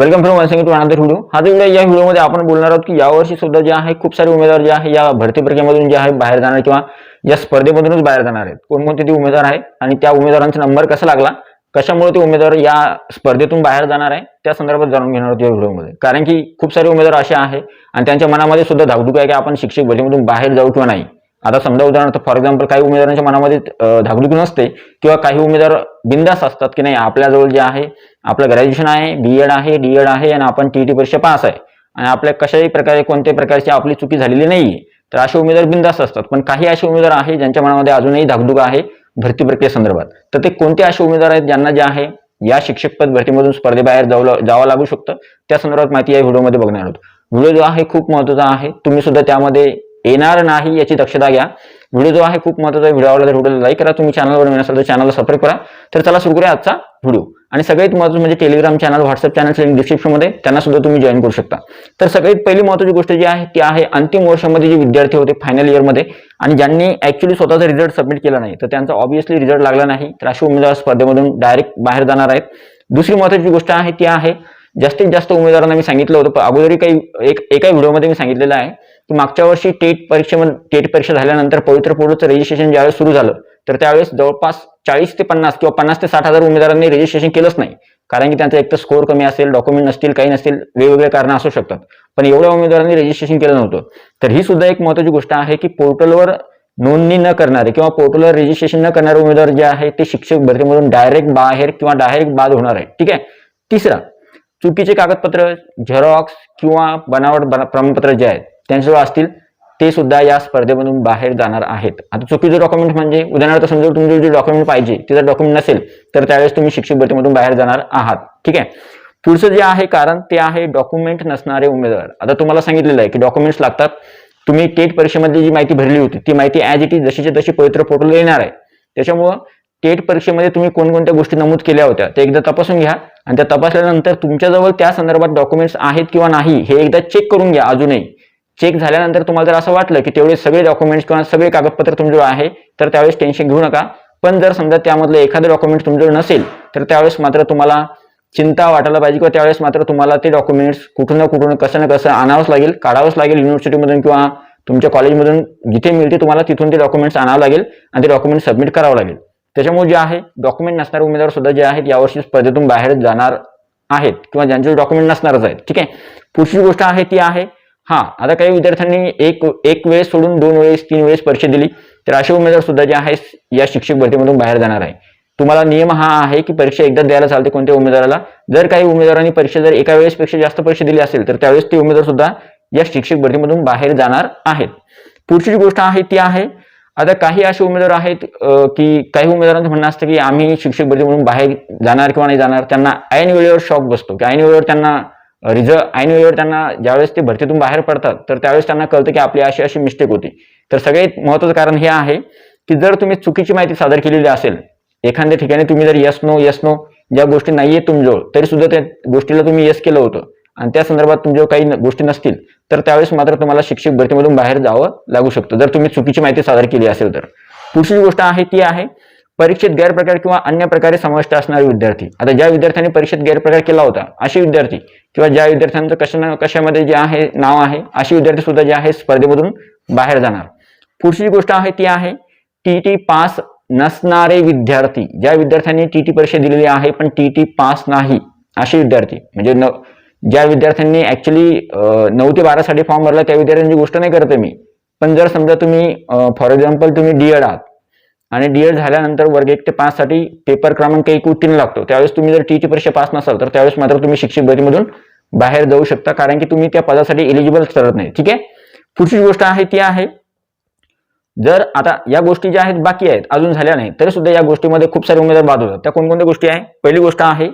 Welcome from वनसिंग to another video हा जो व्हिडिओ या व्हिडिओमध्ये आपण बोलणार आहोत की यावर्षी सुद्धा जे आहे खूप सारे उमेदवार जे आहे या भरती प्रक्रियेमधून जे आहे बाहेर जाणार किंवा या स्पर्धेमधूनच बाहेर जाणार आहेत. कोणकोणते ते उमेदवार आहे आणि त्या उमेदवारांचा नंबर कसा लागला? कशामुळे ते उमेदवार या स्पर्धेतून बाहेर जाणार आहे? त्या संदर्भात जाणून घेणार आहोत या व्हिडिओमध्ये कारण की खूप सारे उमेदवार असे आहे आणि त्यांच्या मनामध्ये सुद्धा धाकधूक आहे की आपण शिक्षक भरतीमधून बाहेर जाऊ किंवा नाही. आता समजा उदाहरणार्थ फॉर एक्झाम्पल काही उमेदवारांच्या मनामध्ये अं, धाकधूक नसते किंवा काही उमेदवार बिंदास असतात की नाही आपल्याजवळ जे आहे आपलं ग्रॅज्युएशन आहे बी एड आहे डी एड आहे आणि आपण टी टी परीक्षा पास आहे. आणि आपल्या कशाही प्रकारे कोणत्याही प्रकारची आपली चुकी झालेली नाहीये. तर असे उमेदवार बिंदास्त असतात. पण काही असे उमेदवार आहे ज्यांच्या मनामध्ये अजूनही धाकधूक आहे भरती प्रक्रियेसंदर्भात तर ते कोणते असे उमेदवार आहेत ज्यांना जे आहे या शिक्षक पद भरतीमधून स्पर्धेबाहेर जाऊ जावं लागू शकतं? त्या संदर्भात माहिती या व्हिडिओमध्ये बघणार आहोत. व्हिडिओ जो आहे खूप महत्त्वाचा आहे. तुम्ही सुद्धा त्यामध्ये येणार नाही याची दक्षता घ्या. व्हिडिओ जो आहे खूप महत्त्वाचा आहे. व्हिडिओ आवडला तर व्हिडिओला लाईक करा. तुम्ही चॅनलवर नसाल तर चॅनलला सबस्क्राईब करा. तर चला सुरू करूया आजचा व्हिडिओ आणि सगळ्यात महत्वाचं म्हणजे Telegram channel WhatsApp channel link डिस्क्रिप्शनमध्ये त्यांना सुद्धा तुम्ही जॉईन करू शकता. तर सगळ्यात पहिली महत्वाची गोष्ट जी आहे ती आहे अंतिम वर्षामध्ये जे विद्यार्थी होते फायनल इयरमध्ये आणि ज्यांनी ऍक्च्युली स्वतःचा रिझल्ट सबमिट केला नाही तर त्यांचा ऑब्व्हियसली रिझल्ट लागला नाही. तर अशी उमेदवार स्पर्धेमधून डायरेक्ट बाहेर जाणार आहेत. दुसरी महत्वाची गोष्ट आहे ती आहे जास्तीत जास्त उमेदवारांना मी सांगितलं होतं पण अगोदरही काही एक एका व्हिडिओमध्ये मी सांगितलेलं आहे की मागच्या वर्षी टेट परीक्षेमध्ये टेट परीक्षा झाल्यानंतर पवित्र पोर्टलचं रजिस्ट्रेशन ज्यावेळेस सुरू झालं तर त्यावेळेस जवळपास चाळीस ते पन्नास किंवा पन्नास ते साठ हजार उमेदवारांनी रजिस्ट्रेशन केलंच नाही. कारण की त्यांचा एक तर स्कोर कमी असेल डॉक्युमेंट नसतील काही नसतील वेगवेगळे कारण असू शकतात. पण एवढ्या उमेदवारांनी रजिस्ट्रेशन केलं नव्हतं. तर ही सुद्धा एक महत्वाची गोष्ट आहे की पोर्टलवर नोंदणी न करणारे किंवा पोर्टलवर रजिस्ट्रेशन न करणारे उमेदवार जे आहे ते शिक्षक भरतीमधून डायरेक्ट बाहेर किंवा डायरेक्ट बाद होणार आहे ठीक आहे? तिसरा चुकीचे कागदपत्र झेरॉक्स किंवा बनावट बना- प्रमाणपत्र जे आहेत त्यांच्याजवळ असतील ते सुद्धा या स्पर्धेमधून बाहेर जाणार आहेत. आता चुकीचं डॉक्युमेंट म्हणजे उदाहरणार्थ समजा तुमचे जे डॉक्युमेंट पाहिजे ते जर डॉक्युमेंट नसेल तर त्यावेळेस तुम्ही शिक्षक भरतीमधून बाहेर जाणार आहात. ठीक आहे? पुढचं जे आहे कारण ते आहे डॉक्युमेंट नसणारे उमेदवार. आता तुम्हाला सांगितलेलं आहे की डॉक्युमेंट्स लागतात. तुम्ही टेट परीक्षेमध्ये जी माहिती भरली होती ती माहिती ॲज इट इज जशीच्या तशी पवित्र पोर्टल येणार आहे. त्याच्यामुळं टेट परीक्षेमध्ये तुम्ही कोणकोणत्या गोष्टी नमूद केल्या होत्या ते एकदा तपासून घ्या. आणि त्या तपासल्यानंतर तुमच्याजवळ त्या संदर्भात डॉक्युमेंट्स आहेत किंवा नाही हे एकदा चेक करून घ्या अजूनही. चेक झाल्यानंतर तुम्हाला जर असं वाटलं की तेवढे सगळे डॉक्युमेंट्स किंवा सगळे कागदपत्र तुमच्याजवळ आहे तर त्यावेळेस टेन्शन घेऊ नका. पण जर समजा त्यामधलं एखादं डॉक्युमेंट तुमच्याजवळ नसेल तर त्यावेळेस मात्र तुम्हाला चिंता वाटायला पाहिजे किंवा त्यावेळेस मात्र तुम्हाला ते डॉक्युमेंट्स कुठून ना कुठून कसं ना कसं आणावंच लागेल काढावंच लागेल युनिव्हर्सिटीमधून किंवा तुमच्या कॉलेजमधून जिथे मिळते तुम्हाला तिथून ते डॉक्युमेंट्स आणावं लागेल आणि ते डॉक्युमेंट सबमिट करावं लागेल. त्याच्यामुळे जे आहे डॉक्युमेंट नसणारे उमेदवार सुद्धा जे आहेत यावर्षी स्पर्धेतून बाहेर जाणार आहेत किंवा ज्यांचे डॉक्युमेंट नसणारच आहेत. ठीक आहे? पुढची गोष्ट आहे ती आहे हा आता काही विद्यार्थ्यांनी एक एक वेळेस सोडून दोन वेळेस तीन वेळेस परीक्षा दिली तर असे उमेदवार सुद्धा जे आहे या शिक्षक भरतीमधून बाहेर जाणार आहे. तुम्हाला नियम हा आहे की परीक्षा एकदा द्यायला चालते कोणत्या उमेदवाराला. जर काही उमेदवारांनी परीक्षा जर एका वेळेसपेक्षा जास्त परीक्षा दिली असेल तर त्यावेळेस ते उमेदवार सुद्धा या शिक्षक भरतीमधून बाहेर जाणार आहेत. पुढची जी गोष्ट आहे ती आहे आता काही असे उमेदवार आहेत की काही उमेदवारांचं म्हणणं असतं की आम्ही शिक्षक भरतीमधून बाहेर जाणार किंवा नाही जाणार त्यांना ऐन वेळेवर शॉक बसतो की ऐन वेळेवर त्यांना रिझल्ट ऐन वेळेवर त्यांना ज्यावेळेस ते भरतीतून बाहेर पडतात तर त्यावेळेस त्यांना कळतं की आपली अशी अशी मिस्टेक होती. तर सगळ्यात महत्वाचं कारण हे आहे की जर तुम्ही चुकीची माहिती सादर केलेली असेल एखाद्या ठिकाणी तुम्ही जर यस नो यस नो ज्या गोष्टी नाहीये तुमजवळ तरी सुद्धा त्या गोष्टीला तुम्ही यस केलं होतं. आणि त्या संदर्भात तुमच्या काही गोष्टी नसतील तर त्यावेळेस मात्र तुम्हाला शिक्षक भरतीमधून बाहेर जावं लागू शकतं जर तुम्ही चुकीची माहिती सादर केली असेल तर. पुढची गोष्ट आहे ती आहे परीक्षेत गैरप्रकार किंवा अन्य प्रकारे समाविष्ट असणारे विद्यार्थी. आता ज्या विद्यार्थ्यांनी परीक्षेत गैरप्रकार केला होता असे विद्यार्थी किंवा ज्या विद्यार्थ्यांचं कशा ना कशामध्ये जे आहे नाव आहे असे विद्यार्थी सुद्धा जे आहे स्पर्धेमधून बाहेर जाणार. पुढची गोष्ट आहे ती आहे टी पास नसणारे विद्यार्थी. ज्या विद्यार्थ्यांनी टीटी परीक्षा दिलेली आहे पण टीटी पास नाही असे विद्यार्थी. म्हणजे न ज्या विद्यार्थ्यांनी ऍक्च्युली नऊ ते बारासाठी फॉर्म भरला त्या विद्यार्थ्यांची गोष्ट नाही करते मी. पण जर समजा तुम्ही फॉर एक्झाम्पल तुम्ही डीएड आहात आणि डीएड झाल्यानंतर वर्ग एक ते पाच साठी पेपर क्रमांक एक उत्तीर्ण लागतो. त्यावेळेस तुम्ही जर टीची परीक्षा पास नसाल तर त्यावेळेस मात्र तुम्ही शिक्षक भरतीमधून बाहेर जाऊ शकता कारण की तुम्ही त्या पदासाठी एलिजिबल ठरत नाही. ठीक आहे? पुढची गोष्ट आहे ती आहे जर आता या गोष्टी ज्या आहेत बाकी आहेत अजून झाल्या नाही तरी सुद्धा या गोष्टीमध्ये खूप सारे उमेदवार बाद होतात. त्या कोणकोणत्या गोष्टी आहे? पहिली गोष्ट आहे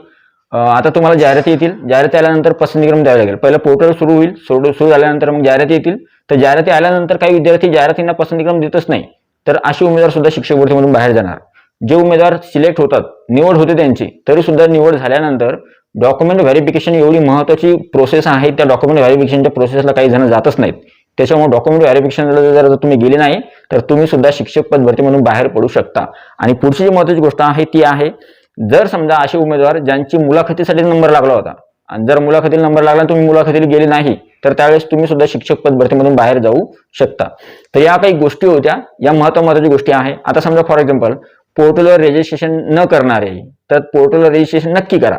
आता तुम्हाला जाहिराती येतील. जाहिराती आल्यानंतर पसंतीक्रम द्यावा लागेल. पहिलं पोर्टल सुरू होईल. सुरू सुरू झाल्यानंतर मग जाहिराती येतील. तर जाहिराती आल्यानंतर काही विद्यार्थी जाहिरातींना पसंतीक्रम देतच नाही. तर असे उमेदवार सुद्धा शिक्षक भरतीमधून बाहेर जाणार. जे उमेदवार सिलेक्ट होतात निवड होते त्यांची तरी सुद्धा निवड झाल्यानंतर डॉक्युमेंट व्हेरिफिकेशन एवढी महत्वाची प्रोसेस आहे त्या डॉक्युमेंट व्हेरिफिकेशनच्या प्रोसेसला काही जण जातच नाहीत. त्याच्यामुळे डॉक्युमेंट व्हेरिफिकेशनला जर तुम्ही गेले नाही तर तुम्ही सुद्धा शिक्षक पद भरती म्हणून बाहेर पडू शकता. आणि पुढची जी महत्वाची गोष्ट आहे ती आहे जर समजा असे उमेदवार ज्यांची मुलाखतीसाठी नंबर लागला होता आणि जर मुलाखतीला नंबर लागला तुम्ही मुलाखतीला गेले नाही तर त्यावेळेस तुम्ही सुद्धा शिक्षक पद भरतीमधून बाहेर जाऊ शकता. तर या काही गोष्टी होत्या. या महत्त्व महत्त्वाच्या गोष्टी आहे. आता समजा फॉर एक्झाम्पल पोर्टलवर रजिस्ट्रेशन न करणारे तर पोर्टलवर रजिस्ट्रेशन नक्की करा.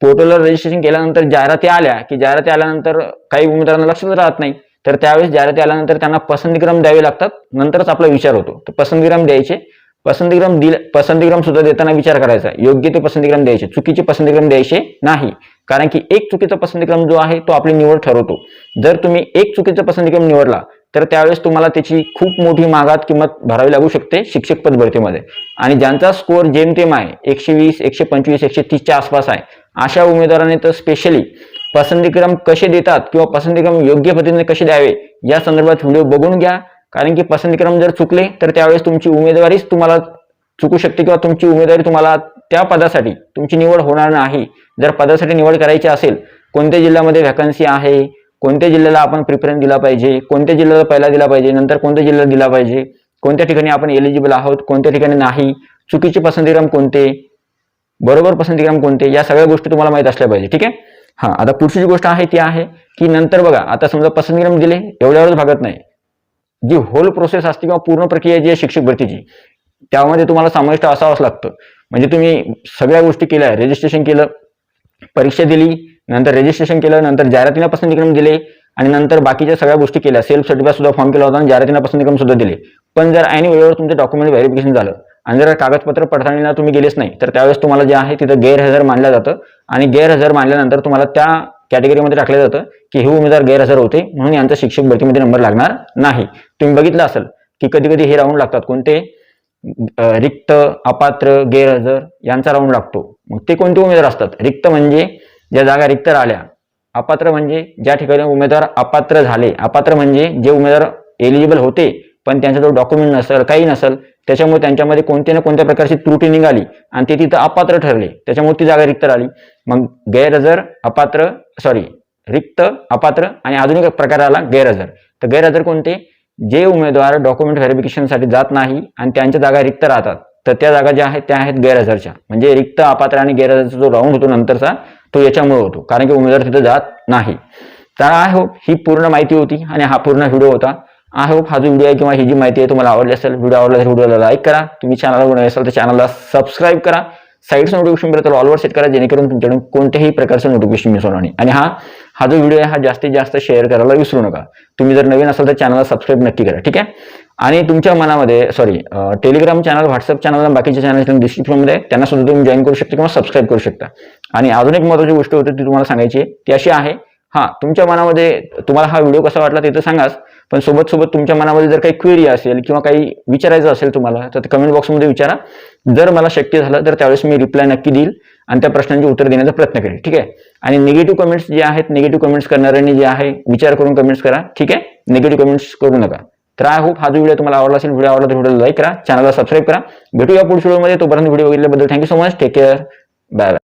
पोर्टलवर रजिस्ट्रेशन केल्यानंतर जाहिराती आल्या की जाहिराती आल्यानंतर काही उमेदवारांना लक्षात राहत नाही. तर त्यावेळेस जाहिराती आल्यानंतर त्यांना पसंतीक्रम द्यावे लागतात. नंतरच आपला विचार होतो. तर पसंतीक्रम द्यायचे. पसंतीक्रम दिल पसंतीक्रम सुद्धा देताना विचार करायचा. योग्य ते पसंतीक्रम द्यायचे. चुकीचे पसंतीक्रम द्यायचे नाही. कारण की एक चुकीचा पसंतीक्रम जो आहे तो आपली निवड ठरवतो. जर तुम्ही एक चुकीचा पसंतीक्रम निवडला तर त्यावेळेस तुम्हाला त्याची खूप मोठी मागात किंमत भरावी लागू शकते शिक्षक पद भरतीमध्ये आणि ज्यांचा स्कोअर जेमतेम आहे एकशे वीस एकशे पंचवीस एकशे तीसच्या आसपास आहे अशा उमेदवाराने तर स्पेशली पसंतीक्रम कसे देतात किंवा पसंतीक्रम योग्य पद्धतीने कसे द्यावे या संदर्भात व्हिडिओ बघून घ्या. कारण की पसंतीक्रम जर चुकले तर त्यावेळेस तुमची उमेदवारीच तुम्हाला चुकू शकते किंवा तुमची उमेदवारी तुम्हाला त्या पदासाठी तुमची निवड होणार नाही. जर पदासाठी निवड करायची असेल कोणत्या जिल्ह्यामध्ये व्हॅकन्सी आहे? कोणत्या जिल्ह्याला आपण प्रिफरन्स दिला पाहिजे? कोणत्या जिल्ह्याला पहिला दिला पाहिजे? नंतर कोणत्या जिल्ह्याला दिला पाहिजे? कोणत्या ठिकाणी आपण एलिजिबल आहोत? कोणत्या ठिकाणी नाही? चुकीचे पसंतीक्रम कोणते? बरोबर पसंतीक्रम कोणते? या सगळ्या गोष्टी तुम्हाला माहीत असल्या पाहिजे ठीक आहे? हा आता पुढची जी गोष्ट आहे ती आहे की नंतर बघा आता समजा पसंतीक्रम दिले एवढ्यावरच भागत नाही. जी होल प्रोसेस असते किंवा पूर्ण प्रक्रिया जी आहे शिक्षक भरतीची त्यामध्ये तुम्हाला समाविष्ट असावंच लागतं. म्हणजे तुम्ही सगळ्या गोष्टी केल्या रजिस्ट्रेशन केलं परीक्षा दिली नंतर रजिस्ट्रेशन केलं नंतर जाहिरातीनं पसंतीक्रम दिले आणि नंतर बाकीच्या सगळ्या गोष्टी केल्या. सेल्फ सर्टिफिकेट सुद्धा फॉर्म केला होता आणि जाहिरातीनं पसंतीक्रम सुद्धा दिले. पण जर ऐन वेळेवर तुमचं डॉक्युमेंट व्हेरिफिकेशन झालं आणि जर कागदपत्र पडताळणीला तुम्ही गेलेच नाही तर त्यावेळेस तुम्हाला जे आहे तिथं गैरहजर मानलं जातं. आणि गैरहजर मानल्यानंतर तुम्हाला त्या कॅटेगरीमध्ये टाकलं जातं की हे उमेदवार गैरहजर होते म्हणून यांचा शिक्षक भरतीमध्ये नंबर लागणार नाही. तुम्ही बघितलं असेल की कधी कधी हे राऊंड लागतात. कोणते? रिक्त अपात्र गैरहजर यांचा राऊंड लागतो. मग ते कोणते उमेदवार असतात? रिक्त म्हणजे ज्या जागा रिक्त राहिल्या अपात्र म्हणजे ज्या ठिकाणी उमेदवार अपात्र झाले. अपात्र म्हणजे जे उमेदवार एलिजिबल होते पण त्यांच्याजवळ डॉक्युमेंट नसेल काही नसेल त्याच्यामुळे त्यांच्यामध्ये कोणत्या ना कोणत्या प्रकारची त्रुटी निघाली आणि ते तिथं अपात्र ठरले. त्याच्यामुळे ती जागा रिक्त राहिली. मग गैरहजर अपात्र सॉरी रिक्त अपात्र आणि अजून एक प्रकार आला गैरहजर. तर गैरहजर कोणते? जे उमेदवार डॉक्युमेंट व्हेरिफिकेशनसाठी जात नाही आणि त्यांच्या जागा रिक्त राहतात तर त्या जागा ज्या आहेत त्या आहेत गैरहजरच्या. म्हणजे रिक्त अपात्र आणि गैरहजरचा जो राऊंड होतो नंतरचा तो याच्यामुळे होतो. कारण की उमेदवार तिथं जात नाही. तर आय होप ही पूर्ण माहिती होती आणि हा पूर्ण व्हिडिओ होता. आय होप हा जो व्हिडिओ आहे किंवा ही जी माहिती आहे तुम्हाला आवडली असेल व्हिडिओ आवडला तर व्हिडिओला लाईक करा. तुम्ही चॅनलवर नवे असाल तर चॅनलला सबस्क्राईब करा. साईडचं नोटिफिकेशनबद्दल ऑलवर सेट करा जेणेकरून तुमच्याकडून कोणत्याही प्रकारचं नोटिफिकेशन मिस होणार नाही. आणि हा हा जो व्हिडिओ आहे हा जास्तीत जास्त शेअर करायला विसरू नका. तुम्ही जर नवीन असाल तर चॅनलला सबस्क्राईब नक्की करा ठीक आहे? आणि तुमच्या मनामध्ये sorry Telegram channel WhatsApp channel आणि बाकीच्या चॅनल डिस्क्रिप्शनमध्ये त्यांना सुद्धा तुम्ही जॉईन करू शकता किंवा सबस्क्राईब करू शकता. आणि अजून एक महत्वाची गोष्ट होती ती तुम्हाला सांगायची ती अशी आहे हा तुमच्या मनामध्ये तुम्हाला हा व्हिडिओ कसा वाटला ते तर सांगाच पण सोबत सोबत तुमच्या मनामध्ये जर काही क्वेरी असेल किंवा काही विचारायचं असेल तुम्हाला तर कमेंट बॉक्समध्ये विचारा. जर मला शक्य झालं तर त्यावेळेस मी रिप्लाय नक्की देईल. आणि त्या प्रश्नांची उत्तर देण्याचा प्रयत्न करेल ठीक आहे? आणि निगेटिव्ह कमेंट्स जे आहेत निगेटिव्ह कमेंट्स करणाऱ्यांनी जे आहे विचार करून कमेंट्स करा. ठीक आहे? निगेटिव्ह कमेंट्स करू नका. तर आय होप हा जो व्हिडिओ तुम्हाला आवडला असेल व्हिडिओ आवडला तर व्हिडिओला लाईक करा. चॅनलला सबस्क्राईब करा. भेटूया पुढच्या व्हिडिओमध्ये तोपर्यंत video बघितल्याबद्दल thank you so much take care bye bye